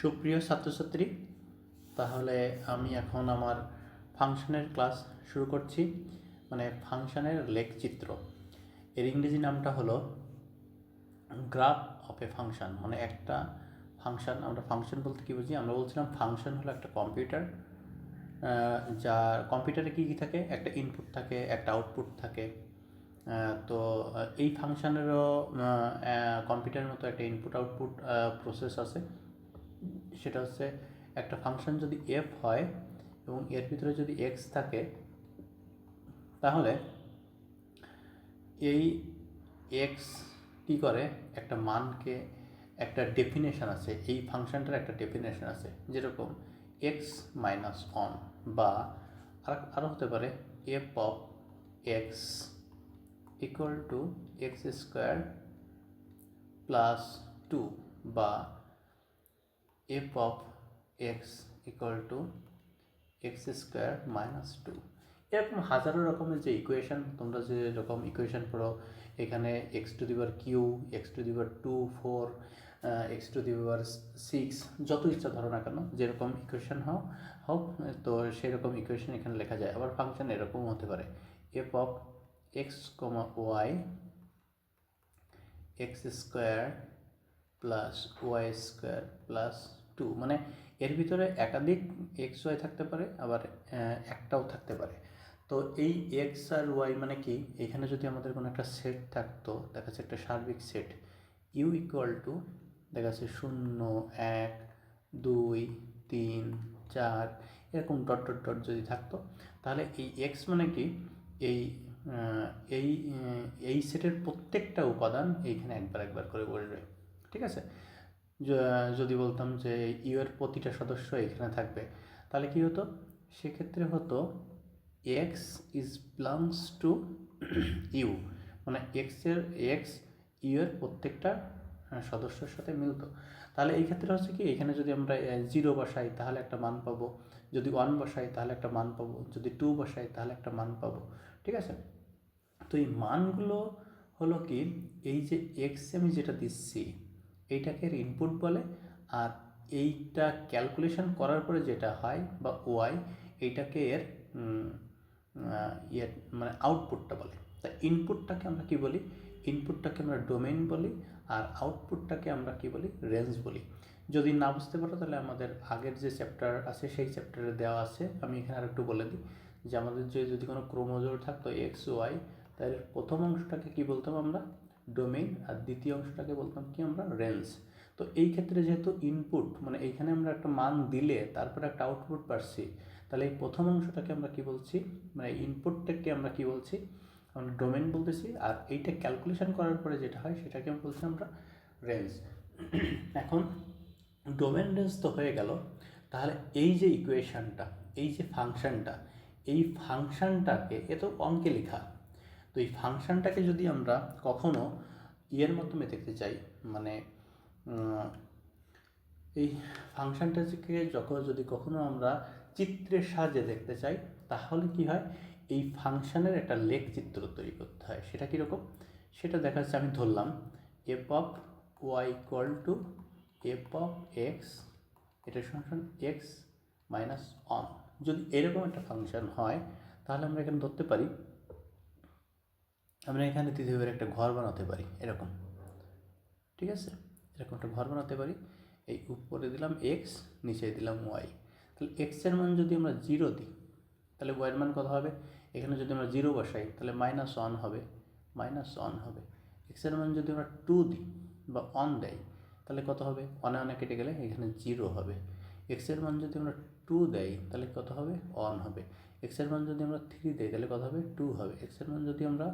সুপ্রিয় ছাত্রছাত্রী, তাহলে আমি এখন আমার ফাংশনের ক্লাস শুরু করছি। মানে ফাংশনের লেখচিত্র। এর ইংরেজি নামটা হলো গ্রাফ অফ এ ফাংশন। মানে একটা ফাংশন, আমরা ফাংশন বলতে কী বুঝি? আমরা বলছিলাম ফাংশন হলো একটা কম্পিউটার যার কম্পিউটারে কী কী থাকে? একটা ইনপুট থাকে, একটা আউটপুট থাকে। তো এই ফাংশনেরও কম্পিউটারের মতো একটা ইনপুট আউটপুট প্রসেস আছে। সেটা হচ্ছে একটা ফাংশন যদি এফ হয় এবং এর ভিতরে যদি এক্স থাকে, তাহলে এই এক্স কী করে? একটা মানকে একটা ডেফিনেশন আছে, এই ফাংশনটার একটা ডেফিনেশন আছে, যেরকম এক্স মাইনাস অন বা আর আরও হতে পারে f of x equal to x square plus two বা f of x equal to x square minus two এরকম হাজারো রকমের যে ইকুয়েশন তোমরা যে রকম ইকুয়েশন পড়ো, এখানে এক্স টু দিবার কিউ এক্স টু দিবার টু ফোর এক্স টু দিবার সিক্স যত ইচ্ছা ধরো না কেন, যেরকম ইকুয়েশন হোক হোক, তো সেরকম ইকুয়েশন এখানে লেখা যায়। আবার ফাংশন এরকম হতে পারে। F of x comma y x square plus y square plus two মানে এর ভিতরে একাধিক এক্স ওয়াই থাকতে পারে, আবার একটাও থাকতে পারে। তো এই এক্স আর ওয়াই মানে কি? এখানে যদি আমাদের কোনো একটা সেট থাকতো, দেখা যাচ্ছে একটা সার্বিক সেট ইউ ইকুয়াল টু দেখা যাচ্ছে শূন্য, এক, দুই, তিন, চার, এরকম ডট ডট ডট যদি থাকতো, তাহলে এই এক্স মানে কি? এই এই এই সেটের প্রত্যেকটা উপাদান এইখানে একবার একবার করে বসবে ঠিক আছে? যদি বলতাম যে ইউ এর প্রতিটা সদস্য এখানে থাকবে, তাহলে কি হতো? সেক্ষেত্রে হতো x is belongs to U মানে এক্সের এক্স ইউ এর প্রত্যেকটা সদস্যের সাথে মিলতো। তাহলে এই ক্ষেত্রে হচ্ছে কি, এখানে যদি আমরা জিরো বসাই, তাহলে একটা মান পাবো। যদি ওয়ান বসাই, তাহলে একটা মান পাবো। যদি টু বসাই, তাহলে একটা মান পাবো। ঠিক আছে? তো এই মানগুলো হলো কি, এই যে এক্স আমি যেটা দিচ্ছি এইটাকে ইনপুট বলে আর এইটা ক্যালকুলেশন করার পরে যেটা হয় বা ওয়াই এইটাকে এর উম, আহ, ইয়ে মানে আউটপুটটা বলে। তা ইনপুটটাকে আমরা কি বলি? ইনপুটটাকে আমরা ডোমেইন বলি আর আউটপুটটাকে আমরা কি বলি? রেঞ্জ বলি। যদি না বুঝতে পারো তাহলে আমাদের আগের যে চ্যাপ্টার আছে সেই চ্যাপ্টারে দেওয়া আছে। আমি এখানে আর একটু বলে দিই। যে আমাদের যে যদি কোনো ক্রোমোজোর থাকতো এক্স ওয়াই তাহলে প্রথম অংশটাকে কি বলতাম আমরা? ডোমেইন আর দ্বিতীয় অংশটাকে বলতাম কি আমরা রেঞ্জ তো এই ক্ষেত্রে যেহেতু ইনপুট মানে এইখানে আমরা একটা মান দিলে তারপরে একটা আউটপুট পাচ্ছি তাহলে এই প্রথম অংশটাকে আমরা কি বলছি? মানে ইনপুটটাকে আমরা কি বলছি? আমরা ডোমেন বলতেছি আর এইটা ক্যালকুলেশন করার পরে যেটা হয় সেটাকে বলছি আমরা রেঞ্জ এখন ডোমেন রেঞ্জ তো হয়ে গেল, তাহলে এই যে ইকুয়েশনটা এই যে ফাংশনটা এই ফাংশনটাকে এ তো অঙ্কে লেখা তো এই ফাংশনটাকে যদি আমরা কখনো ইয়ের মাধ্যমে দেখতে চাই মানে এই ফাংশনটাকে যখন যদি কখনো আমরা চিত্রের সাহায্যে দেখতে চাই, তাহলে কি হয়? এই ফাংশানের একটা লেখ চিত্র তৈরি করতে হয়। সেটা কীরকম? সেটা দেখা যাচ্ছে আমি ধরলাম f of y equal to f of x এটা ফাংশন এক্স মাইনাস অন যদি এরকম একটা ফাংশন হয়, তাহলে আমরা এখানে ধরতে পারি আমরা এখানে তৃতীয়বার একটা ঘর বানাতে পারি, এরকম। ঠিক আছে? এরকম একটা ঘর বানাতে পারি। এই উপরে দিলাম এক্স নিচে দিলাম ওয়াই তাহলে এক্সের মান যদি আমরা জিরো দিই, তাহলে ওয়াইয়ের মান কত হবে? এখানে যদি আমরা জিরো বসাই, তাহলে মাইনাস ওয়ান হবে। মাইনাস ওয়ান হবে। এক্সের মান যদি আমরা টু দিই বা অন দেয় তাহলে কত হবে? অনে অনে কেটে গেলে এখানে জিরো হবে। এক্সের মান যদি আমরা টু দেই, তাহলে কত হবে? অন হবে। এক্সের মান যদি আমরা থ্রি দেই, তাহলে কত হবে? টু হবে। এক্সের মান যদি আমরা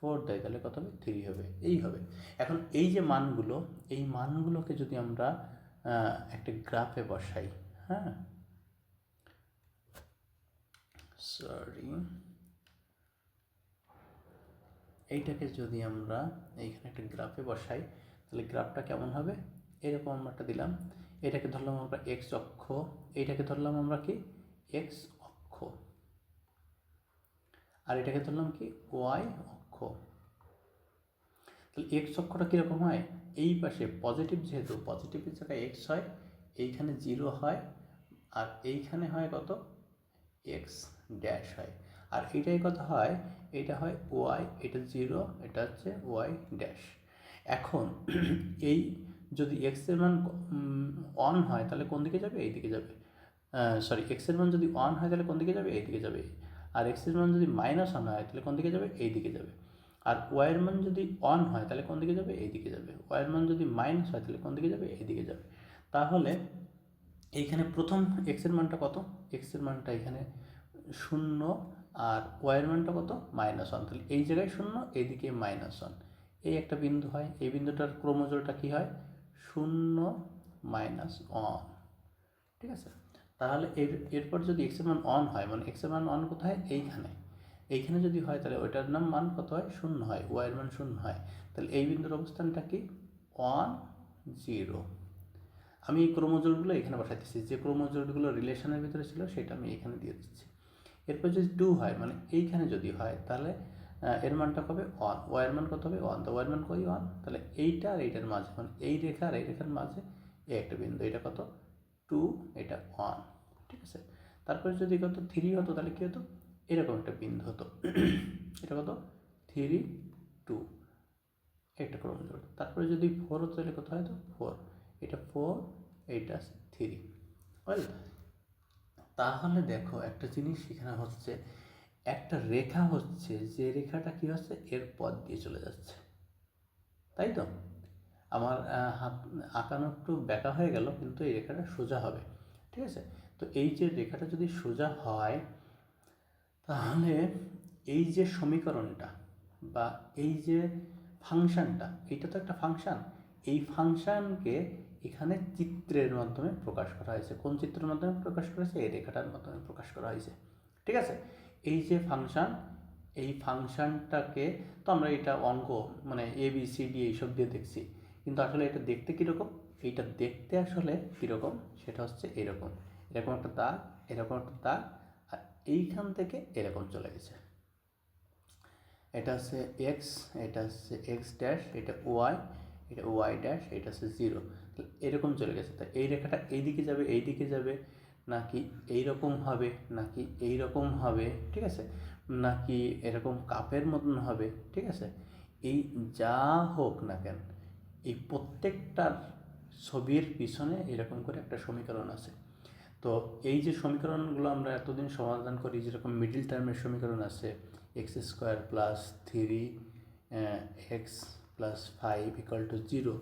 ফোর দেয়, তাহলে কত হবে? থ্রি হবে। এই হবে। এখন এই যে মানগুলো, এই মানগুলোকে যদি আমরা একটা গ্রাফে বসাই হ্যাঁ? সরি এইটাকে যদি আমরা এইখানে একটা গ্রাফে বসাই, তাহলে গ্রাফটা কেমন হবে? এরকম আমরা একটা দিলাম। এটাকে ধরলাম আমরা এক্স অক্ষ। এইটাকে ধরলাম আমরা কি? এক্স অক্ষ। আর এটাকে ধরলাম কি? ওয়াই অক্ষ। তাহলে এক্স অক্ষটা কীরকম হয়? এই পাশে পজিটিভ যেহেতু পজিটিভের জায়গায় এক্স হয়, এইখানে জিরো হয়, আর এইখানে হয় কত? এক্স ড্যাশ হয়। আর এটাই কথা হয়? এটা হয় ওয়াই এটা জিরো এটা হচ্ছে ওয়াই ড্যাশ এখন এই যদি এক্সের মান অন হয়, তাহলে কোন দিকে যাবে? এই দিকে যাবে সরি এক্সের মান যদি অন হয়, তাহলে কোন দিকে যাবে? এই দিকে যাবে। আর এক্সের মান যদি মাইনাস অন হয়, তাহলে কোন দিকে যাবে? এই দিকে যাবে। আর ওয়াইয়ের মান যদি অন হয়, তাহলে কোন দিকে যাবে? এই দিকে যাবে। ওয়াইয়ের মান যদি মাইনাস হয়, তাহলে কোন দিকে যাবে? এই দিকে যাবে। তাহলে এইখানে প্রথম এক্সের মানটা কত? এক্সের মানটা এখানে শূন্য আর ওয়াইয়ের মানটা কত? মাইনাস ওয়ান তাহলে এই জায়গায় শূন্য, এইদিকে মাইনাস ওয়ান এই একটা বিন্দু হয়। এই বিন্দুটার ক্রোমোজোরটা কী হয়? শূন্য মাইনাস ওয়ান ঠিক আছে? তাহলে এর, এরপর যদি এক্সের মান অন হয় মানে এক্সের মান অন কোথায়? এইখানে। এইখানে যদি হয় তাহলে ওইটার নাম মান কত হয়? শূন্য হয়। ওয়াইয়ের মান শূন্য হয়। তাহলে এই বিন্দুর অবস্থানটা কি? One zero. আমি এই ক্রোমোজোরগুলো এখানে বসাইতেছি যে ক্রোমোজোরগুলো রিলেশনের ভিতরে ছিল সেটা আমি এখানে দিয়ে দিচ্ছি। এরপর যদি টু হয় মানে এইখানে যদি হয়, তাহলে এর মানটা হবে ওয়ান। ওয়ার মান কত হবে? ওয়ান। তো ওয়ার মান কই? ওয়ান। তাহলে এইটা আর এইটার মাঝে মানে এই রেখা আর এই রেখার মাঝে এই একটা বিন্দু। এটা কত? টু এটা ওয়ান ঠিক আছে? তারপরে যদি কত? থ্রি হতো, তাহলে কী হতো? এরকম একটা বিন্দু হতো। এটা কত? থ্রি টু একটা ক্রমজোড় তারপরে যদি ফোর হতো তাহলে কত হয়তো ফোর এটা ফোর এইটা থ্রি বুঝল তাহলে দেখো একটা জিনিস এখানে হচ্ছে, একটা রেখা হচ্ছে, যে রেখাটা কি হচ্ছে? এর পথ দিয়ে চলে যাচ্ছে। তাই তো? আমার হাত আঁকানো একটু ব্যাকা হয়ে গেল, কিন্তু এই রেখাটা সোজা হবে। ঠিক আছে? তো এই যে রেখাটা যদি সোজা হয় তাহলে এই যে সমীকরণটা বা এই যে ফাংশানটা, এইটা তো একটা ফাংশান। এই ফাংশানকে এখানে চিত্রের মাধ্যমে প্রকাশ করা হয়েছে। কোন চিত্রের মাধ্যমে প্রকাশ করা হয়েছে? এই রেখাটার মাধ্যমে প্রকাশ করা হয়েছে। ঠিক আছে? এই যে ফাংশান, এই ফাংশানটাকে তো আমরা এটা অঙ্ক মানে এ বি সি ডি এইসব দিয়ে দেখছি। কিন্তু আসলে এটা দেখতে কীরকম? এইটা দেখতে আসলে কীরকম? সেটা হচ্ছে এরকম। এরকম একটা দাগ, এরকম একটা দাগ এইখান থেকে এরকম চলে গেছে। এটা হচ্ছে এক্স এটা হচ্ছে এক্স ড্যাশ এটা ওয়াই এটা ওয়াই ড্যাশ এটা হচ্ছে জিরো এরকম চলে গেছে। তা এই রেখাটা এইদিকে যাবে এই দিকে যাবে, নাকি এই রকম হবে, নাকি এই রকম হবে, ঠিক আছে? নাকি এরকম কাপের মতন হবে, ঠিক আছে? এই যা হোক না কেন, এই প্রত্যেকটার ছবির পিছনে এরকম করে একটা সমীকরণ আছে। তো এই যে সমীকরণগুলো আমরা এতদিন সমাধান করি, যেরকম মিডিল টার্মের সমীকরণ আছে x square plus three x plus five equal to zero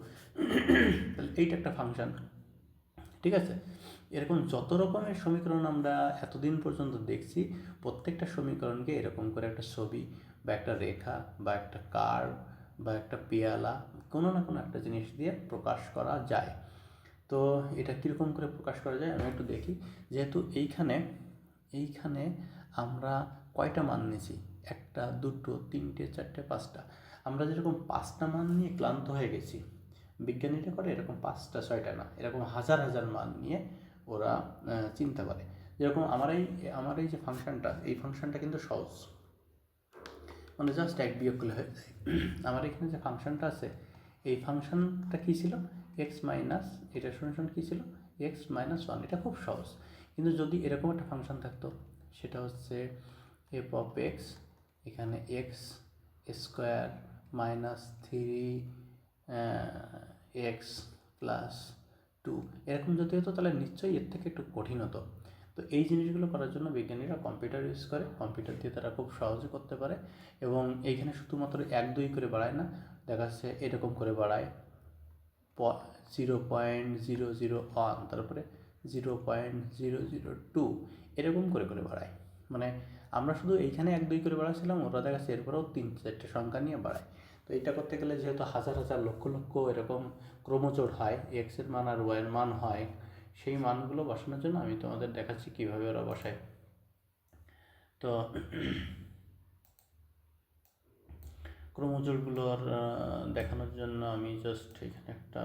তাহলে এইটা একটা ফাংশান ঠিক আছে? এরকম যত রকমের সমীকরণ আমরা এতদিন পর্যন্ত দেখছি, প্রত্যেকটা সমীকরণকে এরকম করে একটা ছবি বা একটা রেখা বা একটা কার বা একটা পেয়ালা, কোনো না কোনো একটা জিনিস দিয়ে প্রকাশ করা যায়। তো এটা কীরকম করে প্রকাশ করা যায় আমি একটু দেখি। যেহেতু এইখানে এইখানে আমরা কয়টা মান নিয়েছি? একটা, দুটো, তিনটে, চারটে, পাঁচটা। আমরা যেরকম পাঁচটা মান নিয়ে ক্লান্ত হয়ে গেছি, বিজ্ঞানীরা করে এরকম পাঁচটা, ছয়টা না, এরকম হাজার হাজার মান নিয়ে ওরা চিন্তা করে। যেরকম আমার এই আমার এই যে ফাংশনটা, এই ফাংশনটা কিন্তু সহজ। মানে জাস্ট এক বিয়োগ করলে হয়ে যায়। আমার এখানে যে ফাংশনটা আছে, এই ফাংশনটা কী ছিল? এক্স মাইনাস এটা শুনে শুনে কী ছিল? এক্স মাইনাস ওয়ান এটা খুব সহজ। কিন্তু যদি এরকম একটা ফাংশন থাকতো, সেটা হচ্ছে এফ অফ এক্স এখানে x square minus three x plus two এরকম যদি হতো, তাহলে নিশ্চয়ই এর থেকে একটু কঠিন হতো। তো এই জিনিসগুলো করার জন্য বিজ্ঞানীরা কম্পিউটার ইউজ করে। কম্পিউটার দিয়ে তারা খুব সহজে করতে পারে। এবং এইখানে শুধুমাত্র এক দুই করে বাড়ায় না, দেখা যাচ্ছে এরকম করে বাড়ায়। Zero point zero zero one তারপরে zero point zero zero two এরকম করে করে বাড়ায়। মানে আমরা শুধু এইখানে এক দুই করে বাড়াচ্ছিলাম, ওরা দেখা যাচ্ছে এরপরেও তিন চারটে সংখ্যা নিয়ে বাড়ায়। তো এটা করতে গেলে যেহেতু হাজার হাজার লক্ষ লক্ষ এরকম ক্রমচোর হয় এক্সের মান আর ওয়াইয়ের মান হয়, সেই মানগুলো বসানোর জন্য আমি তোমাদের দেখাচ্ছি কীভাবে ওরা বসায়। তো ক্রমজোরগুলোর দেখানোর জন্য আমি জাস্ট এখানে একটা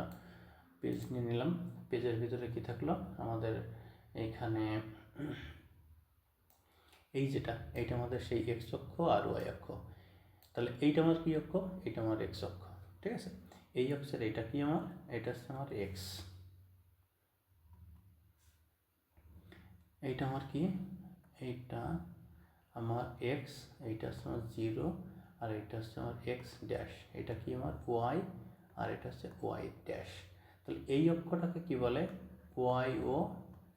পেজ নিয়ে নিলাম। পেজের ভিতরে কি থাকল? আমাদের এইখানে এই যেটা, এইটা আমাদের সেই এক্স অক্ষ আর ওয়াই অক্ষ। তাহলে এইটা আমার কী অক্ষ? এইটা আমার এক্স অক্ষ, ঠিক আছে? এই অক্ষের এইটা কি আমার? এটা হচ্ছে আমার এক্স এইটা আমার কি? এইটা আমার এক্স এইটা হচ্ছে আমার জিরো আর এটা হচ্ছে আমার এক্স ড্যাশ এটা কি আমার ওয়াই আর এটা হচ্ছে ওয়াই ড্যাশ তাহলে এই অক্ষটাকে কি বলে? ওয়াই ও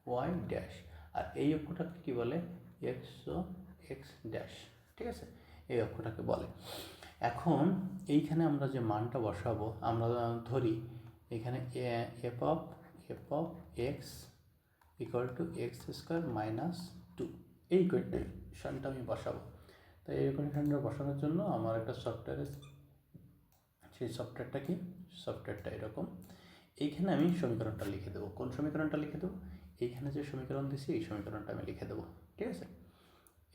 ওয়াই ড্যাশ আর এই অক্ষটাকে কি বলে? এক্স ও এক্স ড্যাশ ঠিক আছে? এই অক্ষটাকে বলে। এখন এইখানে আমরা যে মানটা বসাবো, আমরা ধরি এখানে f of f of x equal to x square minus two এই কন্ডিশনটা আমি বসাবো। তো এই কন্ডিশনটা বসানোর জন্য আমার একটা সফটওয়্যারের সেই সফটওয়্যারটা কি? সফটওয়্যারটা এরকম। এইখানে আমি সমীকরণটা লিখে দেবো। কোন সমীকরণটা লিখে দেবো? এইখানে যে সমীকরণ দিছি, এই সমীকরণটা আমি লিখে দেবো। ঠিক আছে?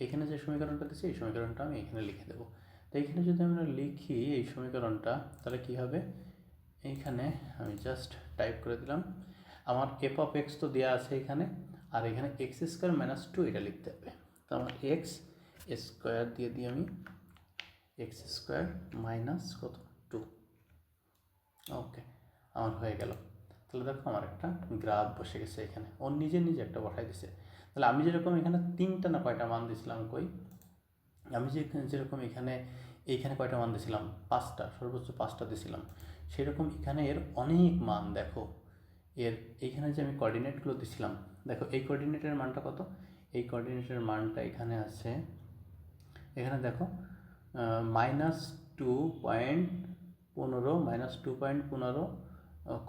এখানে যে সমীকরণটা দিছি, এই সমীকরণটা আমি এখানে লিখে দেবো। তো এইখানে যদি আমরা লিখি এই সমীকরণটা, তাহলে কী হবে? এইখানে আমি জাস্ট টাইপ করে দিলাম। আমার এফ অফ এক্স তো দেওয়া আছে এখানে, আর এখানে এক্স স্কোয়ার মাইনাস টু এটা লিখতে হবে। তো আমার এক্স স্কোয়ার দিয়ে দিই আমি এক্স স্কোয়ার মাইনাস কত? টু ওকে আমার হয়ে গেল। তাহলে দেখো আমার একটা গ্রাফ বসে গেছে এখানে। ওর নিজে নিজে একটা বসাই দিছে। তাহলে আমি যেরকম এখানে তিনটা না কয়টা মান দিয়েছিলাম কই? আমি যে যেরকম এখানে, এইখানে কয়টা মান দিয়েছিলাম পাঁচটা, সর্বোচ্চ পাঁচটা দিয়েছিলাম সেরকম এখানে এর অনেক মান দেখো। এর এইখানে যে আমি কোঅর্ডিনেটগুলো দিছিলাম, দেখো এই কোঅর্ডিনেটের মানটা কত? এই কোঅর্ডিনেটের মানটা এখানে আছে এখানে দেখো মাইনাস টু পয়েন্ট পনেরো মাইনাস টু পয়েন্ট পনেরো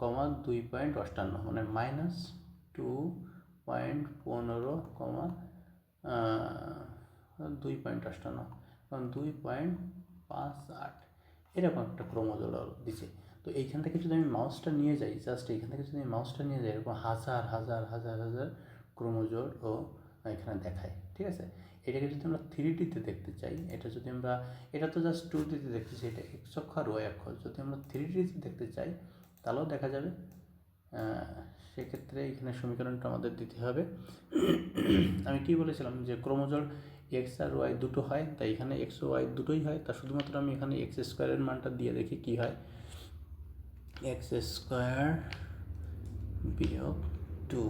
কমা দুই পয়েন্ট অষ্টান্ন মানে মাইনাস টু পয়েন্ট পনেরো কমা দুই পয়েন্ট অষ্টান্ন, কারণ দুই পয়েন্ট পাঁচ আট। এরকম একটা ক্রমজোড় দিছে। তো এইখান থেকে যদি আমি মাউসটা নিয়ে যাই জাস্ট এইখান থেকে যদি আমি মাউসটা নিয়ে যাই, এরকম হাজার হাজার হাজার হাজার ক্রমজোড় ও এখানে দেখায়, ঠিক আছে? এটাকে যদি আমরা থ্রি ডিতে দেখতে চাই, এটা যদি আমরা, এটা তো জাস্ট টু ডিতে দেখতে চাই এটা এক্স অক্ষ আর ওয়াই অক্ষ। যদি আমরা থ্রি ডিতে দেখতে চাই, তাহলেও দেখা যাবে সেক্ষেত্রে এখানে সমীকরণটা আমাদের দিতে হবে। আমি কি বলেছিলাম যে ক্রমজোড় এক্স আর ওয়াই দুটো হয়, তাই এখানে এক্স ও ওয়াই দুটোই হয়, তা শুধুমাত্র আমি এখানে এক্স স্কোয়ারের মানটা দিয়ে দেখি কী হয়। এক্স স্কোয়ার বিয়োগ টু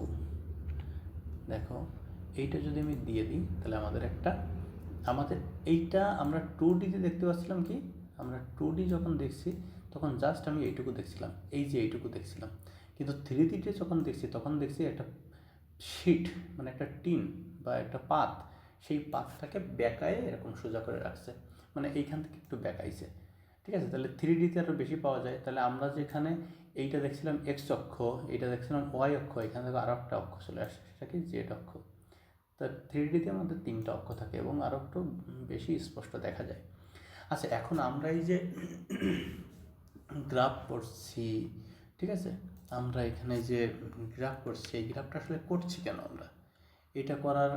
দেখো এইটা যদি আমি দিয়ে দিই, তাহলে আমাদের একটা, আমাদের এইটা আমরা টু ডিতে দেখতে পাচ্ছিলাম কি? আমরা টু ডি যখন দেখছি, তখন জাস্ট আমি এইটুকু দেখছিলাম, এই যে এইটুকু দেখছিলাম। কিন্তু থ্রি ডিতে যখন দেখছি, তখন দেখছি একটা শিট মানে একটা টিন বা একটা পাত, সেই পাতটাকে বেঁকায়ে এরকম সোজা করে রাখছে মানে এইখান থেকে একটু বেঁকাইছে। ঠিক আছে? তাহলে থ্রি ডিতে আরও বেশি পাওয়া যায়। তাহলে আমরা যেখানে এইটা দেখছিলাম এক্স অক্ষ, এইটা দেখছিলাম ওয়াই অক্ষ, এখান থেকে আরও একটা অক্ষ চলে আসে সেটা কি জেড অক্ষ। তা থ্রি ডিতে আমাদের তিনটা অক্ষ থাকে এবং আরও একটু বেশি স্পষ্ট দেখা যায়। আচ্ছা এখন আমরা এই যে গ্রাফ করছি, ঠিক আছে? আমরা এখানে যে গ্রাফ করছি, এই গ্রাফটা আসলে করছি কেন আমরা? এটা করার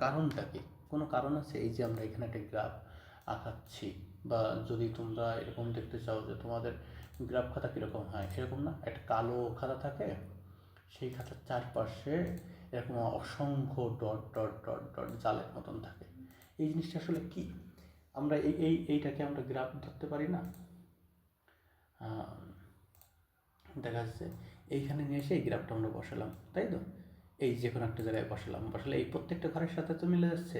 কারণটা কি? কোনো কারণ আছে এই যে আমরা এখানে একটা গ্রাফ আঁকাচ্ছি? বা যদি তোমরা এরকম দেখতে চাও যে তোমাদের গ্রাফ খাতা কীরকম হয় এরকম না। একটা কালো খাতা থাকে, সেই খাতার চারপাশে এরকম অসংখ্য ডট ডট ডট ডট জালের মতন থাকে। এই জিনিসটা আসলে কি? আমরা এই এই, এইটাকে আমরা গ্রাফ ধরতে পারি না? দেখা যাচ্ছে এইখানে নিয়ে এসে এই গ্রাফটা আমরা বসালাম, তাই তো? এই যে কোনো একটা জায়গায় বসালাম, বসালে এই প্রত্যেকটা ঘরের সাথে তো মিলে যাচ্ছে।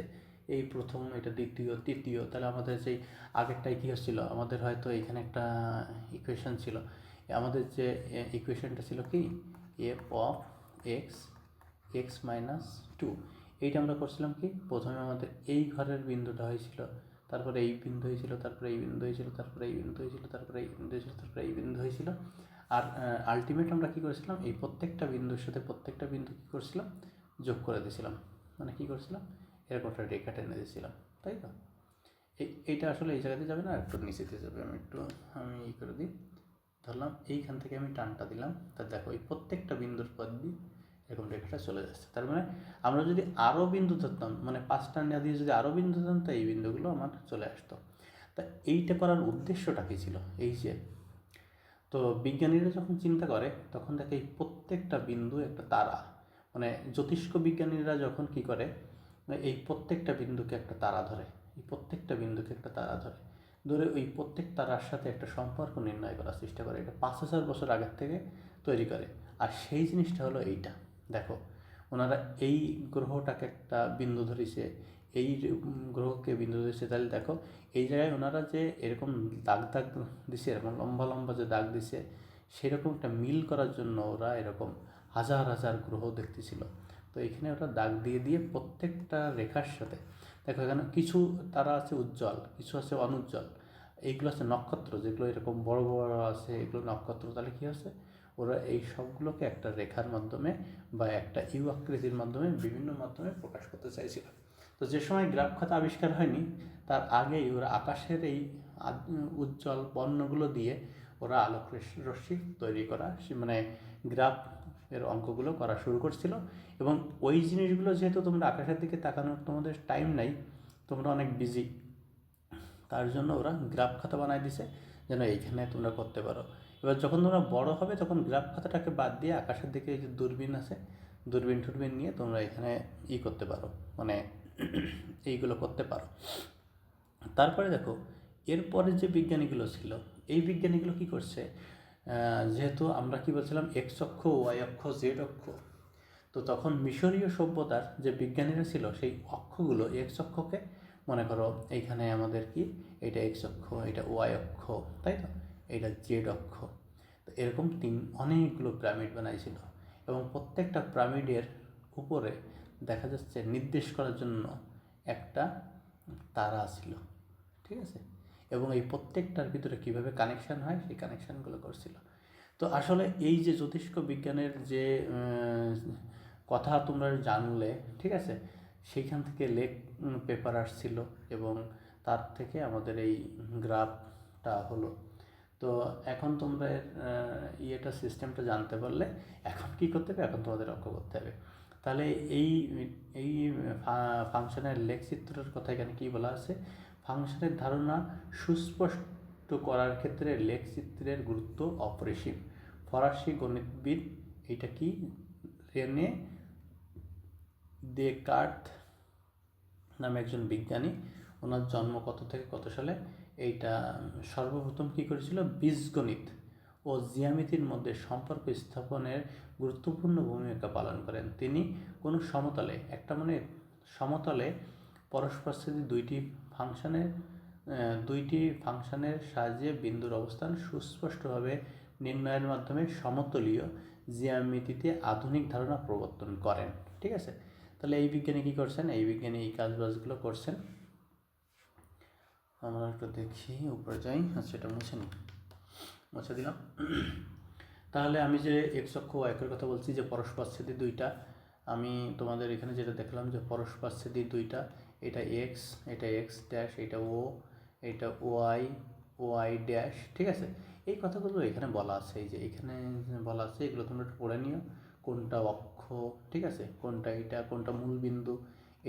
এই প্রথম, এটা দ্বিতীয়, তৃতীয়, তাহলে আমাদের যেই আগেরটাই কী হচ্ছিল আমাদের হয়তো এখানে একটা ইকুয়েশন ছিল। আমাদের যে ইকুয়েশনটা ছিল কি? F of x x minus two এইটা আমরা করছিলাম কি? প্রথমে আমাদের এই ঘরের বিন্দুটা হয়েছিল, তারপরে এই বিন্দু হয়েছিল, তারপরে এই বিন্দু হয়েছিল, তারপরে এই বিন্দু হয়েছিল, তারপরে এই বিন্দু হয়েছিল, তারপরে এই বিন্দু হয়েছিল। আর আলটিমেট আমরা কী করেছিলাম? এই প্রত্যেকটা বিন্দুর সাথে প্রত্যেকটা বিন্দু কী করছিলাম? যোগ করে দিয়েছিলাম। মানে কী করছিলাম? এরকম একটা রেখা টেনে দিয়েছিলাম, তাই তো? এই, এইটা আসলে এই জায়গাতে যাবে না? একটু নিচেতে যাবে। আমি একটু, আমি ই করে দিই। ধরলাম এইখান থেকে আমি টানটা দিলাম। তা দেখো, এই প্রত্যেকটা বিন্দুর পর দিয়ে রেখাটা চলে যাচ্ছে। তার মানে আমরা যদি আরও বিন্দু ধরতাম মানে পাঁচটা না দিয়ে যদি আরও বিন্দু ধরতাম, তো এই বিন্দুগুলো আমার চলে আসতো। তা এইটা করার উদ্দেশ্যটা কী ছিল? এই যে, তো বিজ্ঞানীরা যখন চিন্তা করে, তখন দেখে এই প্রত্যেকটা বিন্দু একটা তারা। মানে জ্যোতিষ্ক বিজ্ঞানীরা যখন কি করে, এই প্রত্যেকটা বিন্দুকে একটা তারা ধরে, এই প্রত্যেকটা বিন্দুকে একটা তারা ধরে। ধরে ওই প্রত্যেক তারার সাথে একটা সম্পর্ক নির্ণয় করার চেষ্টা করে। এটা পাঁচ হাজার বছর আগের থেকে তৈরি করে। আর সেই জিনিসটা হলো এইটা। দেখো, ওনারা এই গ্রহটাকে একটা বিন্দু ধরেছে এই গ্রহকে বিন্দু ধরেছে তাহলে দেখো, এই জায়গায় ওনারা যে এরকম দাগ দাগ দিছে, এরকম লম্বা লম্বা যে দাগ দিছে, সেরকম একটা মিল করার জন্য ওরা এরকম হাজার হাজার গ্রহ দেখতেছিল। তো এখানে ওরা দাগ দিয়ে দিয়ে প্রত্যেকটা রেখার সাথে, দেখো এখানে কিছু তারা আছে উজ্জ্বল, কিছু আছে অনুজ্জ্বল, এইগুলো আছে নক্ষত্র, যেগুলো এরকম বড় বড় আছে, এগুলো নক্ষত্র, তাহলে কী আছে? ওরা এই সবগুলোকে একটা রেখার মাধ্যমে বা একটা ইউ আকৃতির মাধ্যমে বিভিন্ন মাধ্যমে প্রকাশ করতে চাইছিল। তো যে সময় গ্রাফ খাতা আবিষ্কার হয়নি, তার আগেই ওরা আকাশের এই উজ্জ্বল বর্ণগুলো দিয়ে ওরা আলোক রশ্মি- তৈরি করা মানে গ্রাফ এর অঙ্কগুলো করা শুরু করছিল। এবং ওই জিনিসগুলো যেহেতু তোমরা আকাশের দিকে তাকানোর তোমাদের টাইম নাই, তোমরা অনেক বিজি তার জন্য ওরা গ্রাফ খাতা বানাই দিছে, যেন এইখানে তোমরা করতে পারো। এবার যখন তোমরা বড় হবে, তখন গ্রাফ খাতাটাকে বাদ দিয়ে আকাশের দিকে যে দূরবীন আছে, দূরবীন টুরবীন নিয়ে তোমরা এখানে ই করতে পারো মানে এইগুলো করতে পারো। তারপরে দেখো এরপরে যে বিজ্ঞানীগুলো ছিল, এই বিজ্ঞানীগুলো কি করছে? যেহেতু আমরা কি বলছিলাম এক্স অক্ষ ওয়াই অক্ষ জেড অক্ষ, তো তখন মিশরীয় সভ্যতার যে বিজ্ঞানীরা ছিল, সেই অক্ষগুলো এক্স অক্ষকে, মনে করো, এইখানে আমাদের কি? এটা এক্স অক্ষ, এটা ওয়াই অক্ষ, তাই তো? এটা জেড অক্ষ তো এরকম তিন অনেকগুলো পিরামিড বানাইছিল এবং প্রত্যেকটা পিরামিডের উপরে দেখা যাচ্ছে নির্দেশ করার জন্য একটা তারা ছিল, ঠিক আছে? এবং এই প্রত্যেকটার ভিতরে কীভাবে কানেকশান হয়, সেই কানেকশানগুলো করছিল। তো আসলে এই যে জ্যোতিষ্ক বিজ্ঞানের যে কথা তোমরা জানলে, ঠিক আছে? সেইখান থেকে লেক পেপার আসছিল এবং তার থেকে আমাদের এই গ্রাফটা হলো। তো এখন তোমরা ইয়েটা সিস্টেমটা জানতে পারলে এখন কি করতে হবে? এখন তোমাদের অঙ্ক করতে হবে। তাহলে এই এই ফাংশনের লেখ চিত্রের কথা এখানে কী বলা আছে? ফাংশনের ধারণা সুস্পষ্ট করার ক্ষেত্রে লেখ চিত্রের গুরুত্ব অপরিসীম। ফরাসি গণিতবিদ এটা কি? রেনে দেকার্ত নামে একজন বিজ্ঞানী, ওনার জন্ম কত থেকে কত সালে? এইটা সর্বপ্রথম কী করেছিল? বীজগণিত ও জিয়ামিতির মধ্যে সম্পর্ক স্থাপনের গুরুত্বপূর্ণ ভূমিকা পালন করেন। তিনি কোনো সমতলে, একটা মানে সমতলে পরস্পরস্থিতি দুইটি ফাংশনের দুইটি ফাংশনের সাহায্যে বিন্দুর অবস্থান সুস্পষ্টভাবে নির্ণয়ের মাধ্যমে সমতলীয় জিয়ামিতিতে আধুনিক ধারণা প্রবর্তন করেন। ঠিক আছে? তাহলে এই বিজ্ঞানী কী করছেন? এই বিজ্ঞানী এই কাজবাজগুলো করছেন। আমরা একটু দেখি, উপরে যাই। আচ্ছা এটা মুছে নিই মুছে দিলাম। তাহলে আমি যে এক্স অক্ষ একের কথা বলছি, যে পরস্পরচ্ছেদী দুইটা, আমি তোমাদের এখানে যেটা দেখলাম, যে পরস্পরচ্ছেদী দুইটা, এটা এক্স এটা এক্স ড্যাশ এটা ও এটা ওয়াই ওয়াই ড্যাশ ঠিক আছে? এই কথাগুলো এখানে বলা আছে, এই যে এখানে বলা আছে, এগুলো তোমরা একটু পড়ে নিও, কোনটা অক্ষ, ঠিক আছে? কোনটা এটা, কোনটা মূল বিন্দু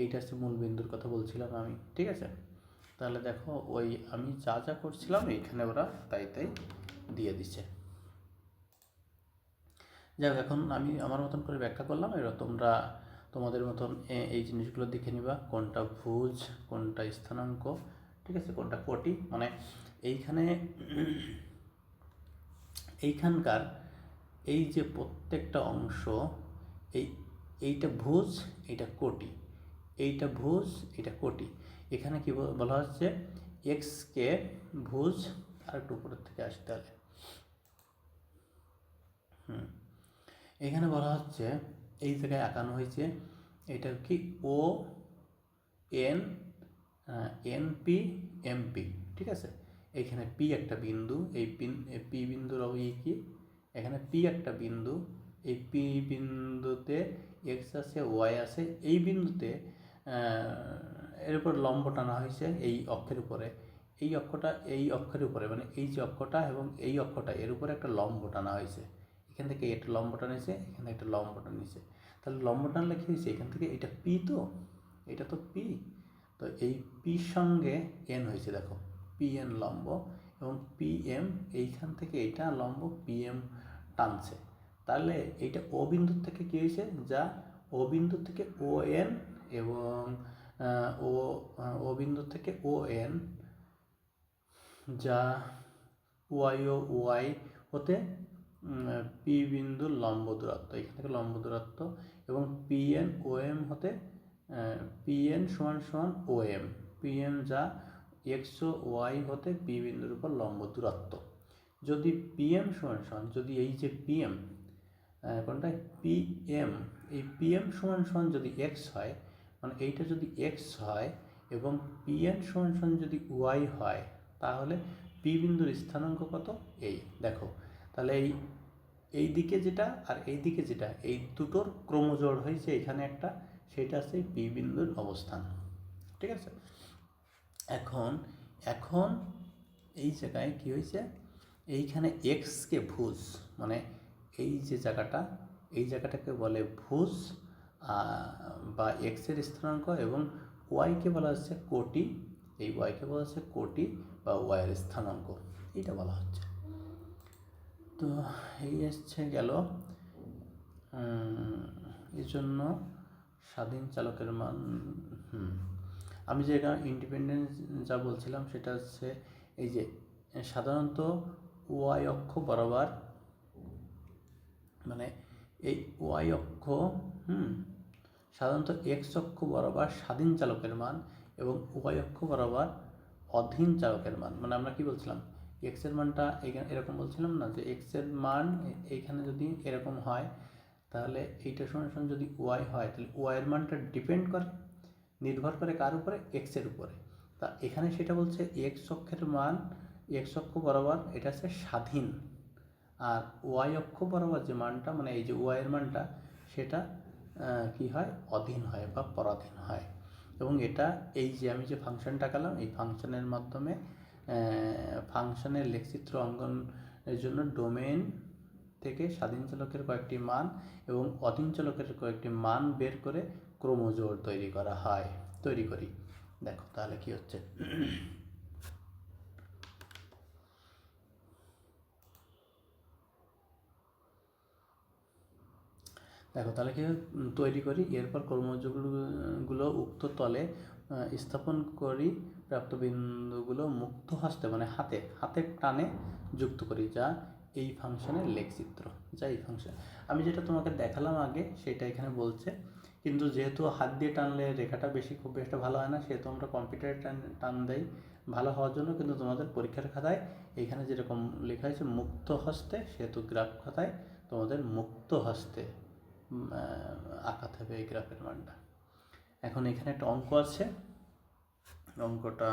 এইটা হচ্ছে মূল বিন্দুর কথা বলছিলাম আমি, ঠিক আছে? তাহলে দেখো ওই আমি যা যা করছিলাম, এখানে ওরা তাই তাই দিয়ে দিচ্ছে। যাক, এখন আমি আমার মতন করে ব্যাখ্যা করলাম। এবার তোমরা তোমাদের মতন এই জিনিসগুলো দেখে নিবা, কোনটা ভুজ, কোনটা স্থানাঙ্ক, ঠিক আছে, কোনটা কোটি। মানে এইখানে, এইখানকার এই যে প্রত্যেকটা অংশ, এই, এইটা ভুজ, এইটা কোটি। এইটা ভুজ এটা কোটি। এখানে কি বল- হচ্ছে এক্সকে ভুজ আর একটু উপরের থেকে আসতে হবে হুম, এখানে বলা হচ্ছে এই জায়গায় আঁকানো হয়েছে, এটা কি O N N P M P ঠিক আছে? এখানে পি একটা বিন্দু, এই পি বিন্দুর ই কি? এখানে পি একটা বিন্দু, এই পি বিন্দুতে এক্স আছে ওয়াই আছে, এই বিন্দুতে এর উপর লম্ব টানা হয়েছে এই অক্ষের উপরে। এই অক্ষটা, এই অক্ষের উপরে মানে এই যে অক্ষটা এবং এই অক্ষটা, এর উপরে একটা লম্ব টানা হয়েছে। এখান থেকে একটা লম্ব টানেছে এখান থেকে একটা লম্ব টানিয়েছে তাহলে লম্ব টানলে কী হয়েছে? এখান থেকে এটা পি তো? এটা তো পি। তো এই পির সঙ্গে এন হয়েছে, দেখো। পি এন লম্ব এবং পি এম এইখান থেকে এটা লম্ব পি এম টানছে। তাহলে এইটা ও বিন্দুর থেকে কী হয়েছে? যা ও বিন্দু থেকে ও এন এবং ও ও বিন্দু থেকে ও এন, যা ওয়াই ও ওয়াই হতে পি বিন্দুর লম্ব দূরত্ব, এখান থেকে লম্ব দূরত্ব, এবং পি এন ও এম হতে পি এন সমান সমান ও এম, পি এম যা এক্স ও ওয়াই হতে পি বিন্দুর উপর লম্ব দূরত্ব। যদি পি এম সমান সমান, যদি এই যে পি এম কোনটা পি এম, এই পি এম সমান সমান যদি এক্স হয় মানে এইটা যদি এক্স হয় এবং পি এন সমান সমান যদি ওয়াই হয়, তাহলে পি বিন্দুর স্থানাঙ্ক কত? এই, দেখো। তাহলে এই এই দিকে যেটা আর এই দিকে যেটা, এই দুটোর ক্রমজোড় হয়েছে এখানে একটা, সেটা আছে পি বিন্দুর অবস্থান। ঠিক আছে? এখন এখন এই জায়গায় কি হয়েছে? এইখানে এক্সকে ভুজ মানে এই যে জায়গাটা, এই জায়গাটাকে বলে ভুজ বা এক্সের স্থানাঙ্ক এবং ওয়াইকে বলা হচ্ছে কোটি। এই ওয়াইকে বলা হচ্ছে কোটি বা ওয়াইয়ের স্থানাঙ্ক। এইটা বলা হচ্ছে। তো এই এসছে গেল এই জন্য স্বাধীন চালকের মান আমি যে ইন্ডিপেন্ডেন্স যা বলছিলাম সেটা হচ্ছে এই যে সাধারণত ওয়াই অক্ষ বরাবর মানে এই ওয়াই অক্ষ হুম, সাধারণত এক্স অক্ষ বরাবর স্বাধীন চালকের মান এবং ওয়াই অক্ষ বরাবর অধীন চালকের মান। মানে আমরা কি বলছিলাম? এক্সের মানটা এরকম বলছিলাম না যে এক্সের মান এইখানে যদি এরকম হয়, তাহলে এইটা সঙ্গে সঙ্গে যদি ওয়াই হয়, তাহলে ওয়াইয়ের মানটা ডিপেন্ড করে, নির্ভর করে কার উপরে? এক্সের উপরে। তা এখানে সেটা বলছে এক্স অক্ষের মান এক্স অক্ষ বরাবর এটা হচ্ছে স্বাধীন। আর ওয়াই অক্ষ বরাবর যে মানটা মানে এই যে ওয়াইয়ের মানটা, সেটা কি হয়? অধীন হয় বা পরাধীন হয়। এবং এটা এই যে আমি যে ফাংশনটা গেলাম এই ফাংশনের মাধ্যমে ফাংশনের লেখচিত্র অঙ্কনের জন্য ডোমেন থেকে স্বাধীন চলকের কয়েকটি মান এবং অধীন চলকের কয়েকটি মান বের করে ক্রমজোড় তৈরি করা হয়, তৈরি করি। দেখো তাহলে কি হচ্ছে? দেখো তাহলে কি তৈরি করি? এরপর কর্মযোগগুলো উক্ত তলে স্থাপন করি প্রাপ্ত বিন্দুগুলো মুক্ত হস্তে মানে হাতে হাতের টানে যুক্ত করি, যা এই ফাংশনের লেখচিত্র, যা এই ফাংশন। আমি যেটা তোমাকে দেখালাম আগে, সেটা এখানে বলছে, কিন্তু যেহেতু হাত দিয়ে টানলে রেখাটা বেশি, খুব বেশি ভালো হয় না, সেহেতু আমরা কম্পিউটারে টান টান দেই, ভালো হওয়ার জন্য কিন্তু তোমাদের পরীক্ষার খাতায় এইখানে যেরকম লেখা হয়েছে, মুক্ত হস্তে, সেহেতু গ্রাফ খাতায় তোমাদের মুক্ত হস্তে আঁকাতে হবে এই গ্রাফের মানটা। এখন এখানে একটা অঙ্ক আছে। অঙ্কটা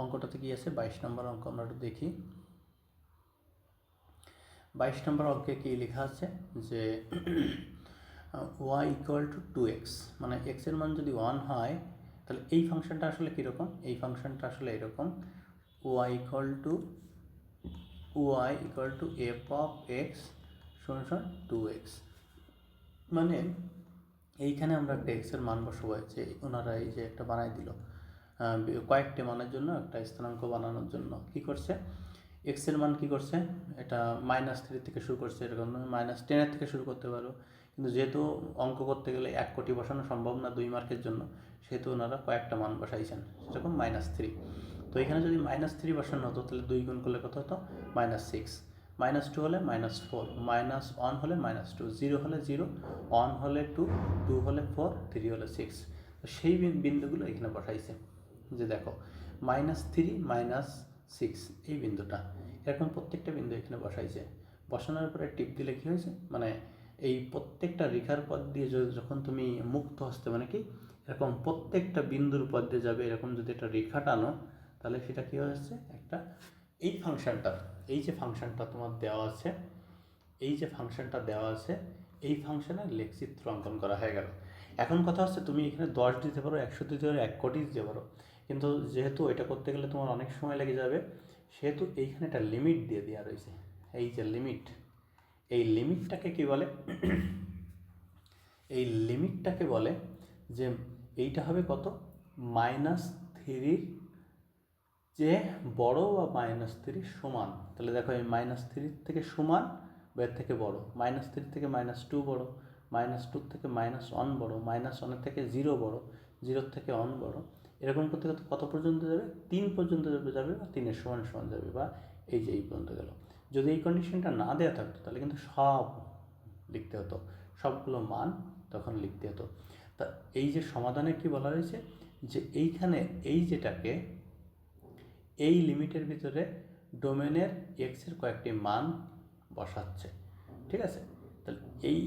অঙ্কটাতে কি আছে? বাইশ নম্বর অঙ্ক আমরা একটু দেখি। বাইশ নম্বর অঙ্কে কি লেখা আছে? যে y equal to two x মানে এক্সের মান যদি ওয়ান হয়, তাহলে এই ফাংশনটা আসলে কীরকম? এই ফাংশনটা আসলে এরকম। Y equal to y equal to f of x সমান টু এক্স মানে এইখানে আমরা একটা এক্সের মান বসাবো যে ওনারা এই যে একটা বানাই দিল। কয়েকটি মানের জন্য, একটা স্থানাঙ্ক বানানোর জন্য কি করছে? এক্সের মান কি করছে? এটা মাইনাস থ্রি থেকে শুরু করছে এরকম মাইনাস টেনের থেকে শুরু করতে পারো। কিন্তু যেহেতু অঙ্ক করতে গেলে এক কোটি বসানো সম্ভব না দুই মার্কের জন্য, সেহেতু ওনারা কয়েকটা মান বসাইছেন, সেরকম মাইনাস থ্রি তো এখানে যদি মাইনাস থ্রি বসানো হতো, তাহলে দুই গুণ করলে কত হতো? মাইনাস সিক্স মাইনাস টু হলে মাইনাস ফোর মাইনাস ওয়ান হলে মাইনাস টু জিরো হলে জিরো ওয়ান হলে টু টু হলে ফোর থ্রি হলে সিক্স তো সেই বিন্দুগুলো এখানে বসাইছে। যে দেখো মাইনাস থ্রি মাইনাস সিক্স এই বিন্দুটা। এরকম প্রত্যেকটা বিন্দু এখানে বসাইছে। বসানোর পরে টিপ দিলে কী হয়েছে? মানে এই প্রত্যেকটা রেখার পথ দিয়ে যখন তুমি মুক্ত হস্তে মানে কি? এরকম প্রত্যেকটা বিন্দুর পথ দিয়ে যাবে, এরকম যদি একটা রেখা টানো তাহলে সেটা কী হচ্ছে একটা, এই ফাংশনটা, এই যে ফাংশনটা তোমার দেওয়া আছে, এই যে ফাংশনটা দেওয়া আছে, এই ফাংশনের লেখচিত্র অঙ্কন করা হয়ে গেল। এখন কথা হচ্ছে তুমি এখানে দশ দিতে পারো, একশো দিতে পারো, এক কোটি দিতে পারো। কিন্তু যেহেতু এটা করতে গেলে তোমার অনেক সময় লেগে যাবে, সেহেতু এইখানে একটা লিমিট দিয়ে দেওয়া রয়েছে। এই যে লিমিট এই লিমিটটাকে কি বলে? এই লিমিটটাকে বলে যে এইটা হবে কত? মাইনাস থ্রির যে বড় বা মাইনাস থ্রি সমান। তাহলে দেখো এই মাইনাস থ্রির থেকে সমান বা এর থেকে বড়। মাইনাস থ্রি থেকে মাইনাস টু বড় মাইনাস টুর থেকে মাইনাস ওয়ান বড় মাইনাস ওয়ানের থেকে জিরো বড় জিরোর থেকে ওয়ান বড়। এরকম করতে করতে কত পর্যন্ত যাবে? তিন পর্যন্ত যাবে যাবে বা তিনের সমান সমান যাবে বা এই যে এই পর্যন্ত গেল। যদি এই কন্ডিশনটা না দেওয়া থাকতো, তাহলে কিন্তু সব লিখতে হতো। সবগুলো মান তখন লিখতে হতো। তা এই যে সমাধানে কি বলা হয়েছে? যে এইখানে এই যেটাকে এই লিমিটের ভিতরে ডোমেনের এক্সের কয়েকটি মান বসাচ্ছে, ঠিক আছে? তাহলে এই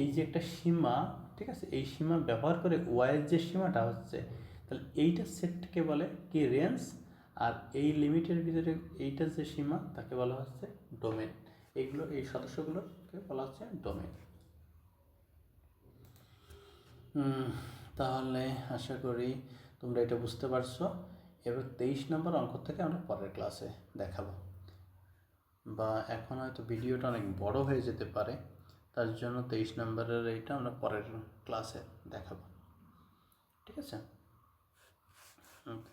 এই যে একটা সীমা, ঠিক আছে? এই সীমা ব্যবহার করে ওয়াইয়ের যে সীমাটা হচ্ছে, তাহলে এইটা সেটকে বলে কি রেঞ্জ? আর এই লিমিটের ভিতরে এইটার যে সীমা, তাকে বলা হচ্ছে ডোমেন। এইগুলো, এই সদস্যগুলোকে বলা হচ্ছে ডোমেন। তাহলে আশা করি তোমরা এটা বুঝতে পারছ। এবার তেইশ নম্বর অঙ্ক থেকে আমরা পরের ক্লাসে দেখাবো। বা এখন হয়তো ভিডিওটা অনেক বড় হয়ে যেতে পারে, তার জন্য তেইশ নম্বরের এইটা আমরা পরের ক্লাসে দেখাবো। ঠিক আছে? ওকে